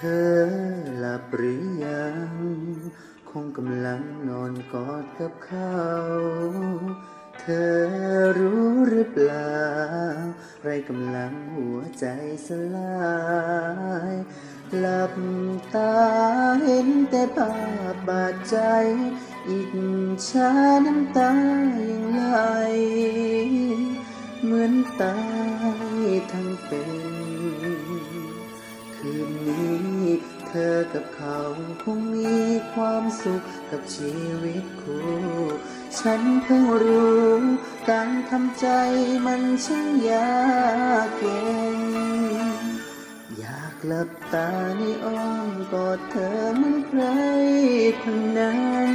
เธอหลับหรือยัง คงกำลังนอนกอดกับเขา เธอรู้หรือเปล่า ไรกำลังหัวใจสลาย หลับตาเห็นแต่ภาพบาดใจอีกชาน้ำตายังไหล เหมือนตายทั้งเป็น นนี้ เธอกับเขาคงมีความสุขกับชีวิตคู่ ฉันเพิ่งรู้ การทำใจมันช่างยากเย็นอยากหลับตาในอ้อมกอดเธอเหมือนใครคนนั้น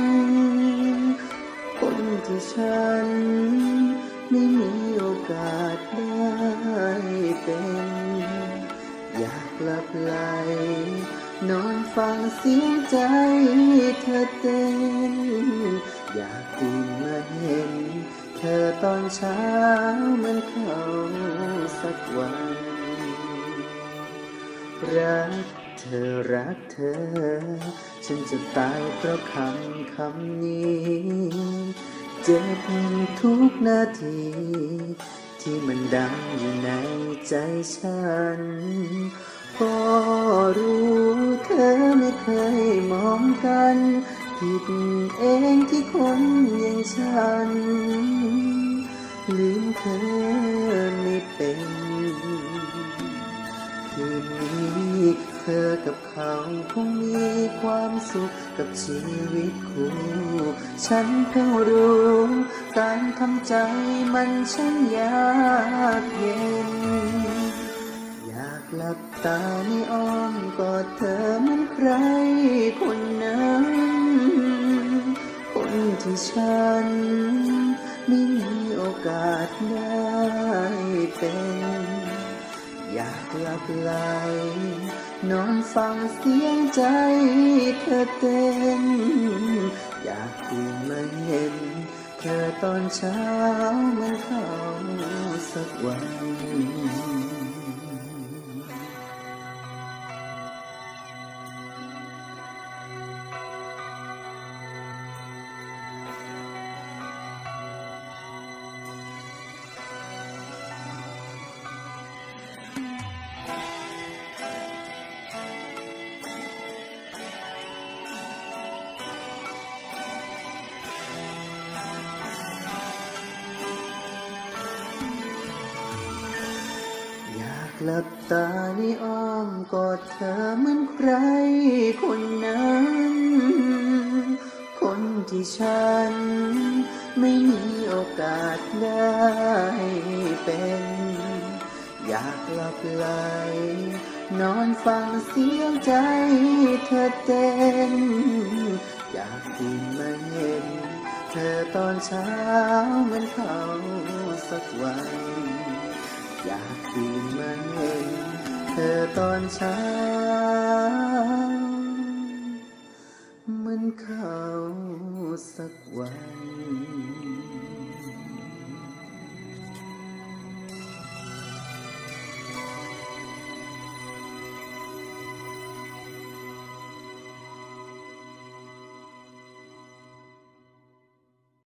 คนที่ฉันไม่มีโอกาสได้เป็น อยากหลับไหลนอนฟังเสียงใจเธอเต้น อยากตื่นมาเห็น เธอตอนเช้าเหมือนเขาสักวัน รักเธอรักเธอ ฉันจะตายเพราะคำคำนี้ เจ็บทุกนาที ที่มันดังอยู่ในใจฉันพอรู้เธอไม่เคยมองกัน ผิดเองที่คนอย่างฉัน กับเขาคงมีความสุขกับชีวิตคู่ฉันเพิ่งรู้ การทำใจมันช่างยากเย็น อยากหลับตาในอ้อมกอดเธอเหมือนใครคนนั้น คนที่ฉันไม่มีโอกาสได้เป็น อยากหลับไหลนอนฟังเสียงใจเธอเต้น อยากตื่นมาเห็น เธอตอนเช้าเหมือนเขาสักวัน หลับตาในอ้อมกอดเธอเหมือนใครคนนั้น คนที่ฉัน ไม่มีโอกาสได้เป็น อยากหลับไหลนอนฟังเสียงใจเธอเต้น อยากตื่นมาเห็น เธอตอนเช้าเหมือนเขาสักวัน อยากตื่นมาเห็นเธอตอนเช้า มันเขาสักวัน